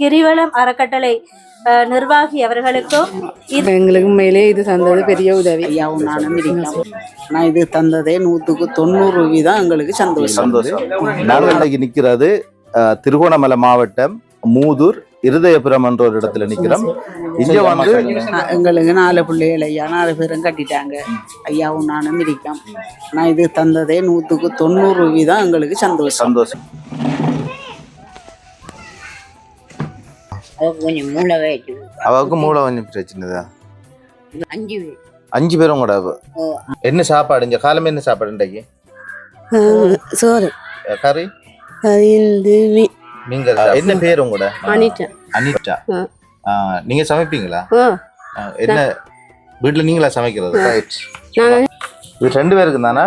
கிரிவலம் அறக்கட்டளை நிர்வாகி அவர்களுக்கும் இது எங்களுக்கு உண்மையிலே இது தந்தது பெரிய உதவி. ஐயாவும் நானும் ஆனா இது தந்ததே நூத்துக்கு தொண்ணூறு வீதம் எங்களுக்கு சந்தோஷம். சந்தோஷம். நிக்கிறது அஹ், திருகோணமலை மாவட்டம் மூதூர் இருதயபுரம் என்ற ஒரு இடத்துல நிக்கிறோம். இங்க வந்து எங்களுக்கு நாலு பிள்ளைகள் ஐயா நாலு பேரும் கட்டிட்டாங்க. ஐயாவும் நானும் இருக்கோம். ஆனா இது தந்ததே நூத்துக்கு தொண்ணூறு வீதம் எங்களுக்கு சந்தோஷம். சந்தோஷம். அவருக்கு கொஞ்சம் மூளை வயசு அவருக்கு மூளை கொஞ்சம் பிரச்சனைதான். அஞ்சு பேர். அஞ்சு பேரும் கூட. என்ன சாப்பாடு? இங்க காலமே என்ன சாப்பாடு இன்றைக்கு? சோறு. கறி? நீங்க என்ன பேர் உங்களோட ஆ. ஆஹ், நீங்க சமைப்பீங்களா? என்ன? வீட்டுல நீங்களா சமைக்கிறது? இது ரெண்டு பேருக்கு தானே?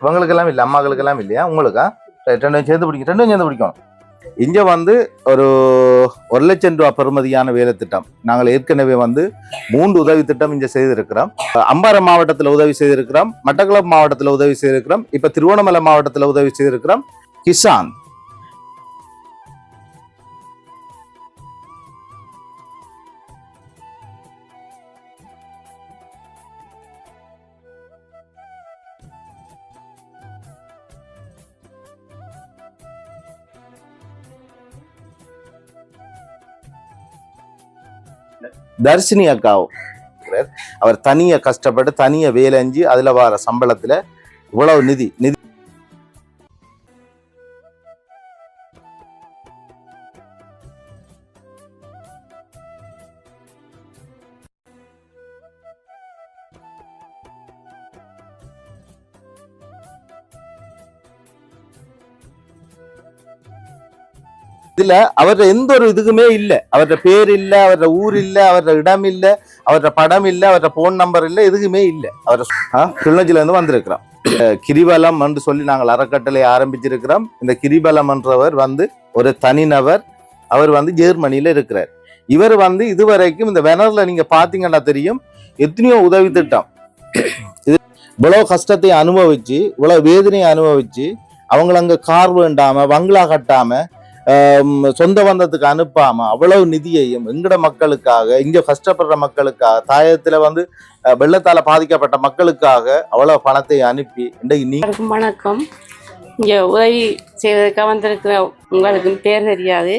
இவங்களுக்கு எல்லாம் இல்லை அம்மாக்களுக்கு எல்லாம் இல்லையா? உங்களுக்கா? ரைட், ரெண்டும் சேர்ந்து பிடிக்கும் ரெண்டும் சேர்ந்து பிடிக்கும் இங்க வந்து ஒரு ஒரு லட்சம் ரூபாய் பெறுமதியான வேலை திட்டம். நாங்கள் ஏற்கனவே வந்து மூன்று உதவி திட்டம் இங்கே செய்திருக்கிறோம். அம்பாறை மாவட்டத்தில் உதவி செய்திருக்கிறோம். மட்டக்களப்பு மாவட்டத்தில் உதவி செய்திருக்கிறோம். இப்ப திருவண்ணாமலை மாவட்டத்தில் உதவி செய்திருக்கிறோம். கிசான். தர்ஷினி அக்காவும் அவர் தனியாக கஷ்டப்பட்டு தனியா வேலைஞ்சு அதுல வர சம்பளத்தில் இவ்வளவு நிதி நிதி இதுல அவர்கிட்ட எந்த ஒரு இதுக்குமே இல்லை. அவர்கிட்ட பேர் இல்லை அவர்கிட்ட ஊர் இல்லை அவர்கிட்ட இடம் இல்லை அவர்கிட்ட படம் இல்லை அவர்கிட்ட போன் நம்பர் இல்லை எதுக்குமே இல்லை. அவர் கிளிநொச்சில இருந்து வந்திருக்கிறோம் கிரிபலம் கிரிவலம் என்று சொல்லி நாங்கள் அறக்கட்டளை ஆரம்பிச்சிருக்கிறோம். இந்த கிரிவலம் என்றவர் வந்து ஒரு தனிநபர். அவர் வந்து ஜெர்மனியில இருக்கிறார். இவர் வந்து இதுவரைக்கும் இந்த வெனர்ல நீங்க பாத்தீங்கன்னா தெரியும் எத்தனையோ உதவி திட்டம். இது இவ்வளவு கஷ்டத்தை அனுபவிச்சு இவ்வளவு வேதனையை அனுபவிச்சு அவங்கள அங்க கார் வேண்டாம பங்களா கட்டாம சொந்த பந்தத்துக்கு அனுப்பாம அவ்வளவு நிதியையும் எங்கட மக்களுக்காக இங்க கஷ்டப்படுற மக்களுக்காக தாயத்துல வந்து வெள்ளத்தால பாதிக்கப்பட்ட மக்களுக்காக அவ்வளவு பணத்தை அனுப்பி இன்றைக்கு நீ வணக்கம். இங்கே உதவி செய்வதற்காக வந்திருக்கிற உங்களுக்கும் பேர் தெரியாது.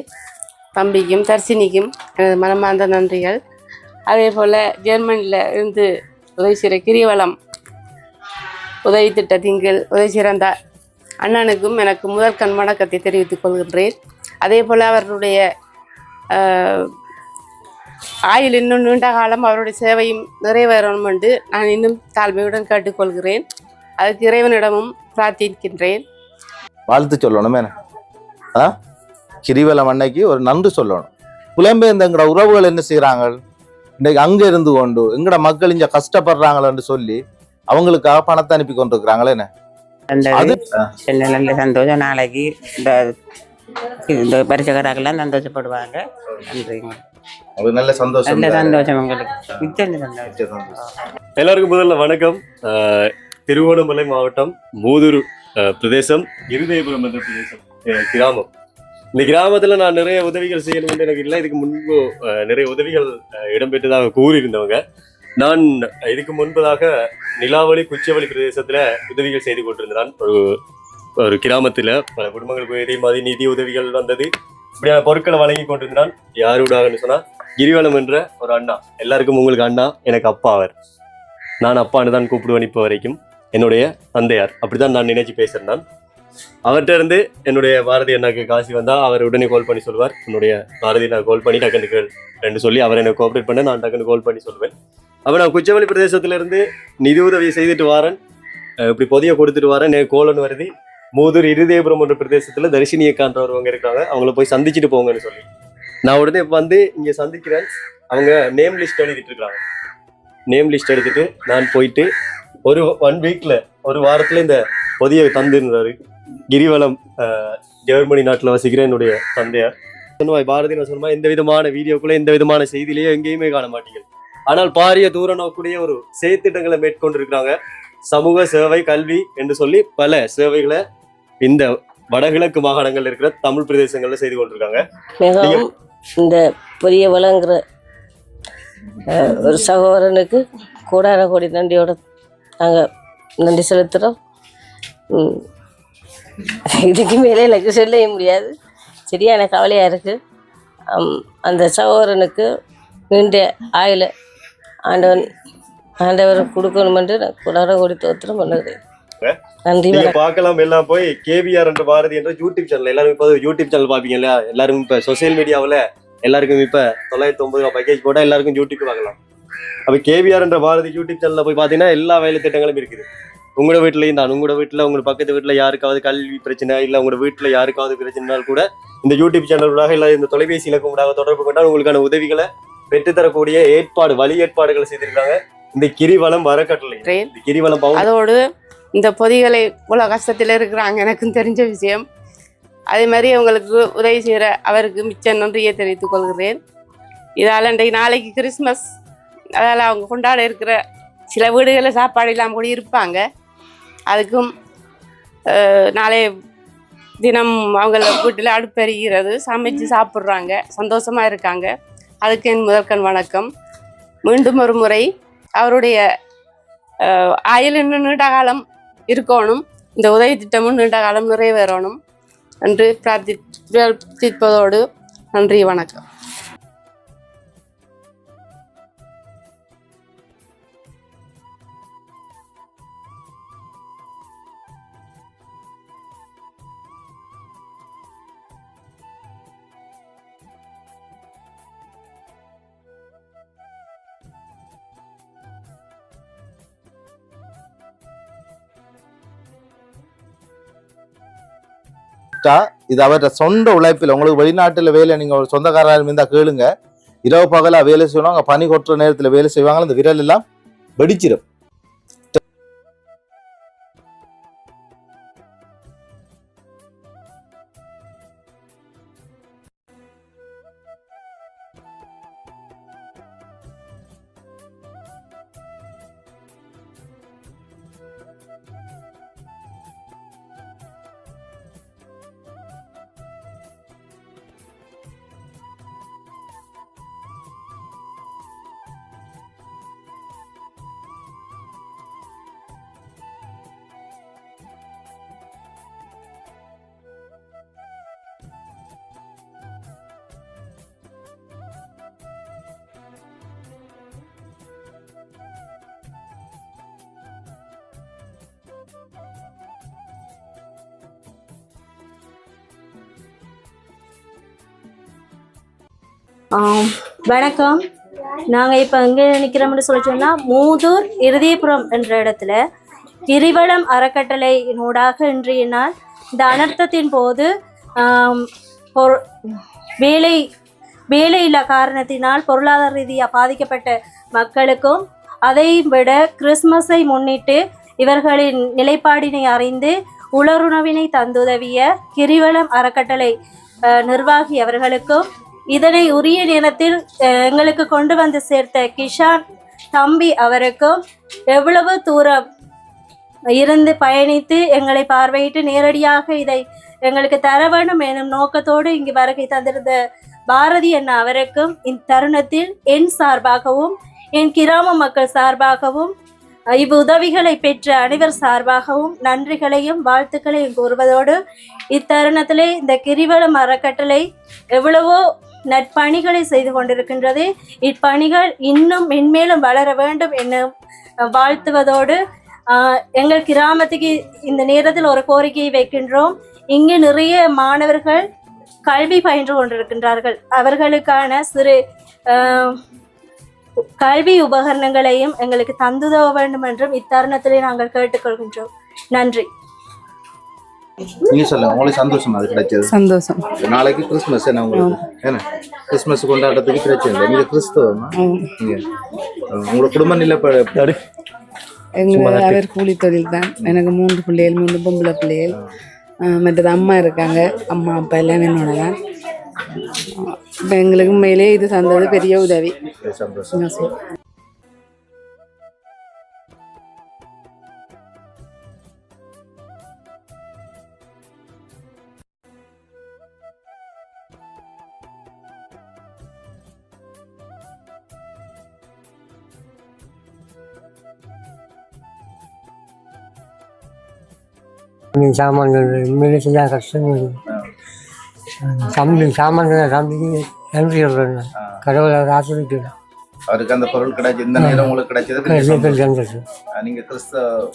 தம்பிக்கும் தர்சினிக்கும் எனது மனமார்ந்த நன்றிகள். அதே போல் ஜெர்மனியில் இருந்து உதவி செய்கிற கிரிவலம் உதவி திட்டத்தின் கீழ் உதவி சிறந்த அண்ணனுக்கும் எனக்கு முதற்கண் வணக்கத்தை தெரிவித்துக் கொள்கின்றேன். அதே போல் அவர்களுடைய ஆஹ், ஆயுள் இன்னும் நீண்ட காலம் அவருடைய சேவையும் நிறைவேறணும் என்று நான் இன்னும் தாழ்மையுடன் கேட்டுக்கொள்கிறேன். அதுக்கு இறைவனிடமும் பிரார்த்திக்கின்றேன். வாழ்த்து சொல்லணும் ஆ? கிரிவலம் அன்னைக்கு ஒரு நன்றி சொல்லணும். புலம்பெயர்ந்த எங்கட உறவுகள் என்ன செய்றாங்க இன்னைக்கு அங்க இருந்து கொண்டு எங்கட மக்கள் இங்க கஷ்டப்படுறாங்களன்னு சொல்லி அவங்களுக்காக பணத்தை அனுப்பி கொண்டிருக்கிறாங்களே என்ன? அது நல்ல நல்ல சந்தோஷம். நாளைக்கு இந்த இந்த பரிசகராக்கெல்லாம் சந்தோஷப்படுவாங்க. நன்றிங்க. நல்ல சந்தோஷம் நல்ல சந்தோஷம் உங்களுக்கு. எல்லாருக்கும் முதல்ல வணக்கம். திருவோணமலை மாவட்டம் மூதூர் பிரதேசம் இருதயபுரம் என்ற பிரதேசம் கிராமம். இந்த கிராமத்துல நான் நிறைய உதவிகள் செய்யணும்னு எனக்கு இல்லை. இதுக்கு முன்பு அஹ், நிறைய உதவிகள் இடம்பெற்றதாக கூறியிருந்தவங்க. நான் இதுக்கு முன்பதாக நிலாவளி குச்சவெளி பிரதேசத்துல உதவிகள் செய்து கொண்டிருந்தேன். ஒரு ஒரு கிராமத்தில் பல குடும்பங்களுக்கு இதே மாதிரி நிதி உதவிகள் வந்தது. இப்படியான பொருட்களை வழங்கி கொண்டிருந்தான். யாருடாகன்னு சொன்னால் கிரிவலம் என்ற ஒரு அண்ணா. எல்லாருக்கும் உங்களுக்கு அண்ணா எனக்கு அப்பா அவர். நான் அப்பான்னு தான் கூப்பிடுவேன் இப்போ வரைக்கும். என்னுடைய தந்தையார். அப்படிதான் நான் நினைச்சு பேசுகிறேன் நான் அவர்கிட்ட இருந்து என்னுடைய பாரதி அண்ணாக்கு காசி வந்தால் அவர் உடனே கால் பண்ணி சொல்லுவார் என்னுடைய பாரதி நான் கால் பண்ணி டக்குனுக்கு கேள் ரெண்டு சொல்லி அவர் எனக்கு கோஆப்ரேட் பண்ண நான் டக்குனு கால் பண்ணி சொல்லுவேன் அப்போ நான் குச்சவெளி பிரதேசத்திலேருந்து நிதி உதவி செய்துட்டு வரேன். இப்படி பொதிய கொடுத்துட்டு வரேன். கோலன் வருது. மூதூர் இருதயபுரம் என்ற பிரதேசத்துல தரிசினி அக்கான்றவங்க இருக்காங்க அவங்கள போய் சந்திச்சுட்டு போங்கன்னு சொல்லி. நான் உடனே வந்து இங்க சந்திக்கிறேன். அவங்க நேம் லிஸ்ட் எழுதிட்டு இருக்காங்க. நேம் லிஸ்ட் எடுத்துட்டு நான் போயிட்டு ஒரு ஒன் வீக்ல ஒரு வாரத்துல இந்த பொதிய தந்திருந்தாரு. கிரிவலம் ஜெர்மனி நாட்டில் வசிக்கிற என்னுடைய தந்தையார். சொன்ன பாரதி நான் சொன்ன எந்த விதமான வீடியோக்குள்ள எந்த விதமான செய்தியிலேயோ எங்கேயுமே காண மாட்டீங்க ஆனால் பாரிய தூர நோக்குடைய ஒரு செயற்திட்டங்களை மேற்கொண்டிருக்கிறாங்க. சமூக சேவை கல்வி என்று சொல்லி பல சேவைகளை இந்த வடகிழக்கு மாகாணங்கள்ல இருக்கிற தமிழ் பிரதேசங்கள்ல செய்து கொண்டிருக்காங்க. மிகவும் இந்த பெரிய வளங்கிற ஒரு சகோதரனுக்கு கோடான கோடி நன்றியோட நாங்கள் நன்றி செலுத்துகிறோம். இதுக்கு மேலே எனக்கு சொல்லவே முடியாது. சரியான கவலையாக இருக்குது அந்த சகோதரனுக்கு நீண்ட ஆயுள ஆண்டவன் ஆண்டவர் கொடுக்கணுமென்று நான் கோடான கோடி தோத்திரம் பண்ணுகிறேன். நன்றி நீங்க பார்க்கலாம் எல்லாம் போய் கேவிஆர் என்ற பாரதி என்ற யூடியூப் சேனல் எல்லாரும் இப்போ யூடியூப் சேனல் பாப்பீங்க இல்லையா எல்லாரும் இப்ப சோசியல் மீடியாவுல எல்லாருக்கும் இப்ப தொள்ளாயிரத்தி ஒன்பது ரூபா பேக்கேஜ் போட்டா எல்லாருக்கும் யூடியூப் பார்க்கலாம். அப்ப கேவிஆர் என்ற பாரதி யூடியூப் சேனல்ல போய் பாத்தீங்கன்னா எல்லா வேலை திட்டங்களும் இருக்குது. உங்களோட வீட்லயும் தான். உங்களோட வீட்டுல உங்க பக்கத்து வீட்டுல யாருக்காவது கல்வி பிரச்சனை இல்ல உங்களோட வீட்டுல யாருக்காவது பிரச்சனைனாலும் கூட இந்த யூடியூப் சேனலூடாக இல்ல இந்த தொலைபேசி இலக்கம் தொடர்பு கொண்டால் உங்களுக்கான உதவிகளை பெற்றுத்தரக்கூடிய ஏற்பாடு வழி ஏற்பாடுகள் செய்திருக்காங்க இந்த கிரிவலம் வரக்கட்டளை. இந்த கிரிவலம் அதோடு இந்த பொதிகளை இவ்வளோ கஷ்டத்தில் இருக்கிறாங்க எனக்கும் தெரிஞ்ச விஷயம். அதே மாதிரி அவங்களுக்கு உதவி செய்கிற அவருக்கு மிச்ச நன்றியை தெரிவித்துக் கொள்கிறேன். இதால் இன்றைக்கு நாளைக்கு கிறிஸ்மஸ். அதால் அவங்க கொண்டாட இருக்கிற சில வீடுகளில் சாப்பாடு இல்லாமல் கூட இருப்பாங்க. அதுக்கும் நாளை நாளைய தினம் அவங்கள வீட்டில் அடுப்பெறுகிறது சமைச்சு சாப்பிட்றாங்க. சந்தோஷமாக இருக்காங்க. அதுக்கு என் முதற்கண் வணக்கம். மீண்டும் ஒரு முறை அவருடைய ஆயுள் இன்னும் நீண்ட காலம் இருக்கணும். இந்த உதவி திட்டமும் நீண்ட காலம் நிறைவேறணும். என்று பிரார்த்தி பிரார்த்திப்பதோடு நன்றி வணக்கம். இது அவர சொந்த உழைப்பில் உங்களுக்கு வெளிநாட்டில் வேலை நீங்க ஒரு சொந்தக்காரராக இருந்தா கேளுங்க. இரவு பகலா வேலை செய்யணும் அங்கே பனி கொட்டுற நேரத்தில் வேலை செய்வாங்க அந்த விரல் எல்லாம் வெடிச்சிடும் வணக்கம். நாங்கள் இப்போ எங்கே நிற்கிறோம்னு சொல்லி சொன்னால் மூதூர் இருதயபுரம் என்ற இடத்துல கிரிவலம் அறக்கட்டளையினூடாக இன்றைய நாள் இந்த அனர்த்தத்தின் போது ஆம், வேலை வேலையில்லா காரணத்தினால் பொருளாதார ரீதியாக பாதிக்கப்பட்ட மக்களுக்கும் அதை விட கிறிஸ்மஸை முன்னிட்டு இவர்களின் நிலைப்பாடினை அறிந்து உலருணவினை தந்துதவிய கிரிவலம் அறக்கட்டளை நிர்வாகி அவர்களுக்கும் இதனை உரிய நேரத்தில் எங்களுக்கு கொண்டு வந்து சேர்த்த கிஷான் தம்பி அவருக்கும் எவ்வளவு தூரம் இருந்து பயணித்து எங்களை பார்வையிட்டு நேரடியாக இதை எங்களுக்கு தர வேண்டும் எனும் நோக்கத்தோடு இங்கு வருகை தந்திருந்த பாரதி என்ன அவருக்கும் இத்தருணத்தில் என் சார்பாகவும் என் கிராம மக்கள் சார்பாகவும் இவ்வுதவிகளை பெற்ற அனைவர் சார்பாகவும் நன்றிகளையும் வாழ்த்துக்களையும் கூறுவதோடு இத்தருணத்திலே இந்த கிரிவலம் அறக்கட்டளை எவ்வளவோ நற்பணிகளை செய்து கொண்டிருக்கின்றது. இப்பணிகள் இன்னும் மென்மேலும் வளர வேண்டும் என வாழ்த்துவதோடு எங்கள் கிராமத்துக்கு இந்த நேரத்தில் ஒரு கோரிக்கையை வைக்கின்றோம். இங்கு நிறைய மாணவர்கள் கல்வி பயின்று கொண்டிருக்கின்றார்கள். அவர்களுக்கான சிறு கல்வி உபகரணங்களையும் எங்களுக்கு தந்துதவ வேண்டும் என்றும் இத்தருணத்திலே நாங்கள் கேட்டுக்கொள்கின்றோம். நன்றி. நீங்க சொல்லுங்க உங்களுக்கு சந்தோஷமா அது கிடைச்சது? சந்தோஷம். நாளைக்கு கிறிஸ்மஸ் என்ன உங்களுக்கு? என்ன? கிறிஸ்மஸ் கொண்டாடுறதுக்கு பிரச்சனை இல்லை நீங்க கிறிஸ்தவமா? நீங்க உங்களோட குடும்ப நிலை ப- எங்க அவர் கூலி தொழில் தான் எனக்கு மூன்று பிள்ளைகள் மூணு பொம்பளை பிள்ளைகள். மற்றது அம்மா இருக்காங்க. அம்மா அப்பா எல்லாம் என்னோட தான் எங்களுக்கு உண்மையிலே இது தந்தது பெரிய உதவி. சாமான்கள் உண்மையிலே செஞ்சால் கஷ்டம் தம்பி சாமான்கள் தம்பிக்கு நன்றி சொல்கிறேன் நான். கடவுளை ஆசிரியர் அவருக்கு அந்த பொருள் கிடைச்சி இந்த நேரம் உங்களுக்கு கிடைச்சது நீங்க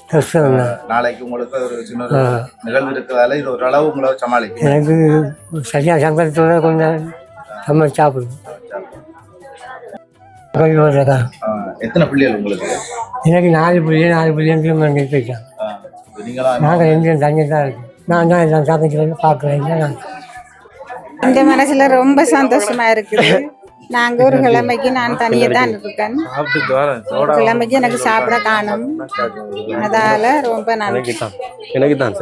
கிறிஸ்தவ நாளைக்கு உங்களுக்கு ஒரு சின்ன நிகழ்வு இருக்கிறதால இது ஒரு அளவு உங்களை சமாளிக்கும். எனக்கு சரியாக சங்கடத்தோட கொஞ்சம் சமைச்சு சாப்பிடும் எத்தனை பிள்ளைகள் உங்களுக்கு? எனக்கு நாலு பிள்ளை நாலு பிள்ளைங்க போயிட்டாங்க. ஆ, நீங்களா நாங்கள் எங்கேயும் தங்கி தான் இருக்கோம். நான் தான் எல்லாம் சமைக்கிறேன் பார்க்குறேன் நான். இந்த மனசுல ரொம்ப சந்தோஷமா இருக்குது. நாங்க ஒரு கிழமைக்கு நான் தனியே தான் இருக்கேன். கிழமைக்கு எனக்கு சாப்பிட காணும். அதால ரொம்ப நன்றி. எனக்கு தான்.